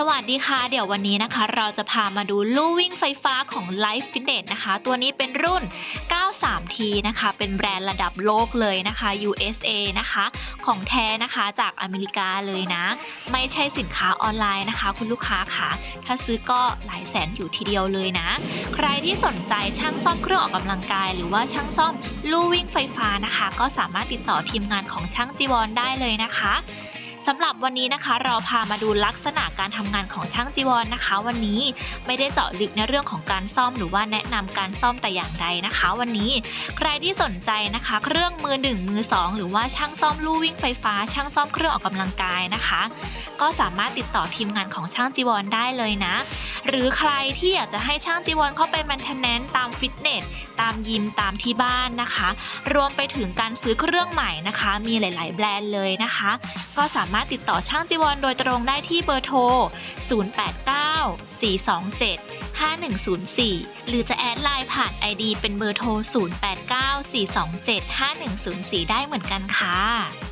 สวัสดีค่ะ เดี๋ยววันนี้นะคะ เราจะพามาดูลู่วิ่งไฟฟ้าของ Life Fitness นะคะ ตัวนี้เป็นรุ่น 93T นะคะ เป็นแบรนด์ระดับโลกเลยนะคะ USA นะคะ ของแท้นะคะจากอเมริกาเลยนะ ไม่ใช่สินค้าออนไลน์นะคะ คุณลูกค้าค่ะ ถ้าซื้อก็หลายแสนอยู่ทีเดียวเลยนะ ใครที่สนใจช่างซ่อมเครื่องออกกำลังกาย หรือว่าช่างซ่อมลู่วิ่งไฟฟ้านะคะ ก็สามารถติดต่อทีมงานของช่างจีวรได้เลยนะคะ สำหรับวันนี้นะคะ เราพามาดูลักษณะการทำงานของช่างจีวรนะคะ วันนี้ไม่ได้เจาะลึกในเรื่องของการซ่อมหรือว่าแนะนำการซ่อมแต่อย่างใดนะคะ วันนี้ใครที่สนใจนะคะ เครื่องมือหนึ่งมือสองหรือว่าช่างซ่อมลู่วิ่งไฟฟ้า ช่างซ่อมเครื่องออกกำลังกายนะคะ ก็สามารถติดต่อทีมงานของช่างจีวรได้เลยนะ หรือใครที่อยากจะให้ช่างจีวรเข้าไปมันเทนแนนตามฟิตเนสตามยิมตามที่บ้านนะคะ รวมไปถึงการซื้อเครื่องใหม่นะคะ มีหลาย ๆ แบรนด์เลยนะคะ ก็สามารถติดต่อช่างจีวรโดยตรงได้ที่เบอร์โทร 089 427 5104 หรือจะแอดไลน์ผ่าน ID เป็นเบอร์โทร 089 427 5104 ได้เหมือนกันค่ะ